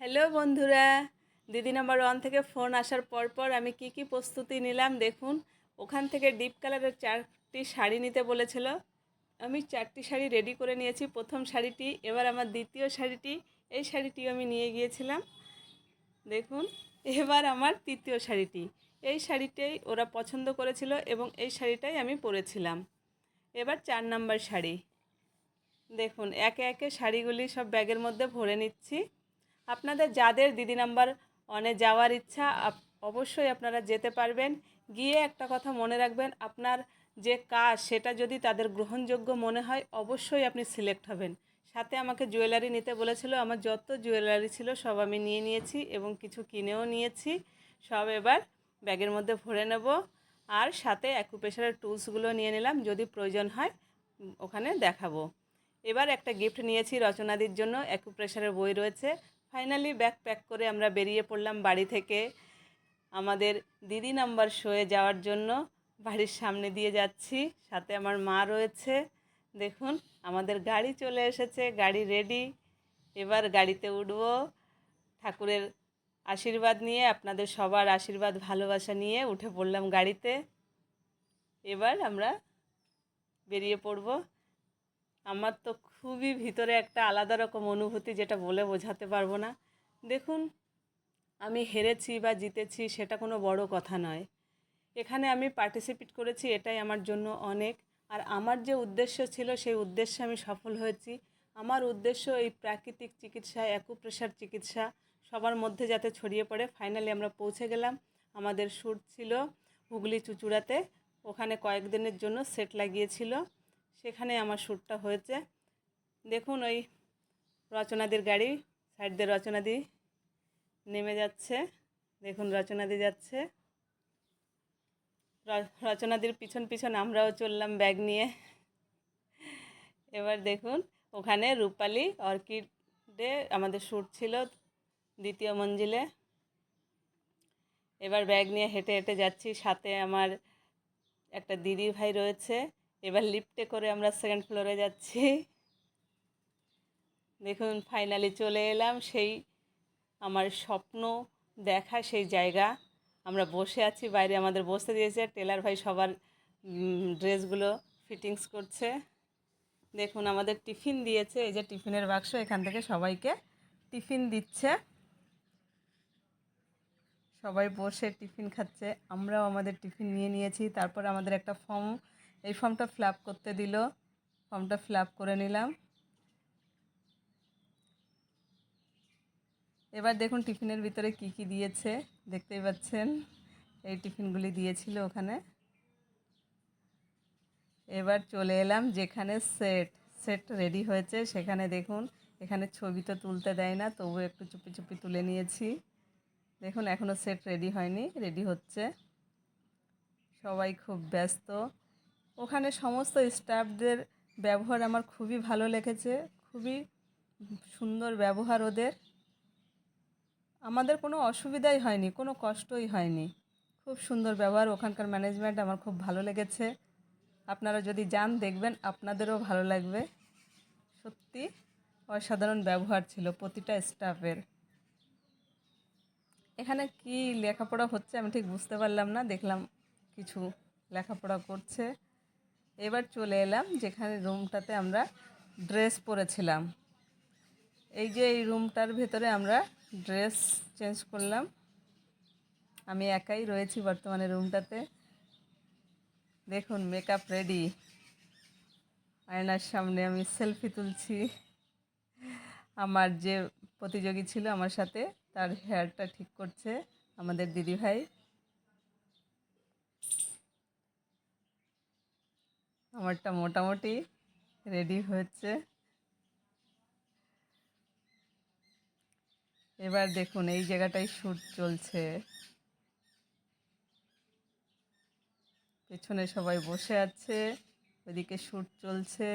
Hello বন্ধুরা। দিদি number one থেকে ফোন আসার পর পর আমি কি কি প্রস্তুতি নিলাম দেখুন। ওখান থেকে ডিপ কালারের চারটি শাড়ি নিতে বলেছিল। আমি চারটি শাড়ি রেডি করে নিয়েছি। প্রথম শাড়িটি, এবার আমার দ্বিতীয় শাড়িটি, এই শাড়িটিও আমি নিয়ে গিয়েছিলাম। দেখুন, এবার আমার তৃতীয় শাড়িটি। এই শাড়িটাই ওরা পছন্দ করেছিল এবং এই শাড়িটাই আমি পরেছিলাম। এবার চার নাম্বার শাড়ি। দেখুন, একে একে শাড়িগুলি সব ব্যাগের মধ্যে ভরে নিচ্ছি। আপনাদের যাদের দিদি নাম্বার অনে যাওয়ার ইচ্ছা অবশ্যই আপনারা যেতে পারবেন। গিয়ে একটা কথা মনে রাখবেন, আপনার যে কাজ, সেটা যদি তাদের গ্রহণযোগ্য মনে হয়, অবশ্যই আপনি সিলেক্ট হবেন। সাথে আমাকে জুয়েলারি নিতে বলেছিল, আমার যত জুয়েলারি ছিল সব আমি নিয়ে নিয়েছি এবং কিছু কিনেও নিয়েছি। সব এবার ব্যাগের মধ্যে ভরে নেব। আর সাথে অ্যাকুপ্রেশারের টুলসগুলো নিয়ে নিলাম, যদি প্রয়োজন হয়, ওখানে দেখাবো। এবার একটা গিফট নিয়েছি রচনাদির জন্য অ্যাকুপ্রেশারের বই রয়েছে। ফাইনালি ব্যাগ প্যাক করে আমরা বেরিয়ে পড়লাম বাড়ি থেকে। আমাদের দিদি নাম্বার শোয়ে যাওয়ার জন্য বাড়ির সামনে দিয়ে যাচ্ছি। সাথে আমার মা রয়েছে। দেখুন, আমাদের গাড়ি চলে এসেছে, গাড়ি রেডি এবার গাড়িতে উঠব। ঠাকুরের আশীর্বাদ নিয়ে, আপনাদের সবার আশীর্বাদ, ভালোবাসা নিয়ে উঠে পড়লাম গাড়িতে। এবার আমরা বেরিয়ে পড়ব। আমার তো খুবই ভিতরে একটা আলাদা রকম অনুভূতি যেটা বলে বোঝাতে পারব না। দেখুন, আমি হেরেছি বা জিতেছি সেটা কোনো বড় কথা নয়। এখানে আমি পার্টিসিপেট করেছি, এটাই আমার জন্য অনেক। আর আমার যে উদ্দেশ্য ছিল, সেই উদ্দেশ্যে আমি সফল হয়েছি। আমার উদ্দেশ্য এই প্রাকৃতিক চিকিৎসা অ্যাকুপ্রেশার চিকিৎসা সবার মধ্যে যাতে ছড়িয়ে পড়ে। ফাইনালি আমরা পৌঁছে গেলাম। আমাদের শ্যুট ছিল হুগলি চুচুড়াতে। ওখানে কয়েকদিনের জন্য সেট লাগিয়েছিল। সেখানে আমার শ্যুটটা হয়েছে। দেখুন ওই রচনাদির গাড়ি সাইড দিয়ে রচনাদি নেমে যাচ্ছে। দেখুন রচনাদি যাচ্ছে। রচনাদির পিছন পিছন আমরাও চললাম ব্যাগ নিয়ে। এবার দেখুন, ওখানে রূপালি অর্কিডে আমাদের শ্যুট ছিল দ্বিতীয় মঞ্জিলে। এবার ব্যাগ নিয়ে হেঁটে হেঁটে যাচ্ছি। সাথে আমার একটা দিদি ভাই রয়েছে। এবার লিফটে করে আমরা সেকেন্ড ফ্লোরে যাচ্ছি। দেখুন ফাইনালি চলে এলাম। সেই আমার স্বপ্ন দেখা, সেই জায়গা। আমরা বসে আছি, বাইরে আমাদের বসতে দিয়েছে। টেলার ভাই সবার ড্রেসগুলো ফিটিংস করছে। দেখুন, আমাদের টিফিন দিয়েছে। এই যে টিফিনের বাক্স, এখান থেকে সবাইকে টিফিন দিচ্ছে। সবাই বসে টিফিন খাচ্ছে। আমরাও আমাদের টিফিন নিয়ে নিয়েছি। তারপর আমাদের একটা ফর্ম এই ফর্মটা ফিল করতে দিল। ফর্মটা ফিল করে নিলাম। এবার দেখুন টিফিনের ভিতরে কি কি দিয়েছে, দেখতেই পাচ্ছেন। এই টিফিনগুলি দিয়েছিল ওখানে। এবার চলে এলাম যেখানে সেট সেট রেডি হয়েছে। সেখানে দেখুন, এখানে ছবি তো তুলতে দেয় না, তবু একটু চুপি চুপি তুলে নিয়েছি। দেখুন এখনও সেট রেডি হয়নি, রেডি হচ্ছে। সবাই খুব ব্যস্ত। ওখানে সমস্ত স্টাফদের ব্যবহার আমার খুবই ভালো লেগেছে, খুবই সুন্দর ব্যবহার ওদের। আমাদের কোনো অসুবিধাই হয়নি, কোনো কষ্টই হয়নি। খুব সুন্দর ব্যবহার, ওখানকার ম্যানেজমেন্ট আমার খুব ভালো লেগেছে। আপনারা যদি যান, দেখবেন আপনাদেরও ভালো লাগবে। সত্যি অসাধারণ ব্যবহার ছিল প্রতিটা স্টাফের এখানে কি লেখাপড়া হচ্ছে আমি ঠিক বুঝতে পারলাম না, দেখলাম কিছু লেখাপড়া করছে। এবার চলে এলাম যেখানে রুমটাতে আমরা ড্রেস পরেছিলাম। এই যে এই রুমটার ভেতরে আমরা ড্রেস চেঞ্জ করলাম। আমি একাই রয়েছি বর্তমানে রুমটাতে। দেখুন মেকআপ রেডি আয়নার সামনে আমি সেলফি তুলছি। আমার যে প্রতিযোগী ছিল আমার সাথে, তার হেয়ারটা ঠিক করছে আমাদের দিদিভাই। আমারটা মোটামুটি রেডি হচ্ছে এবার দেখুন, এই জায়গাটাই শ্যুট চলছে। পেছনে সবাই বসে আছে ওদিকে শ্যুট চলছে।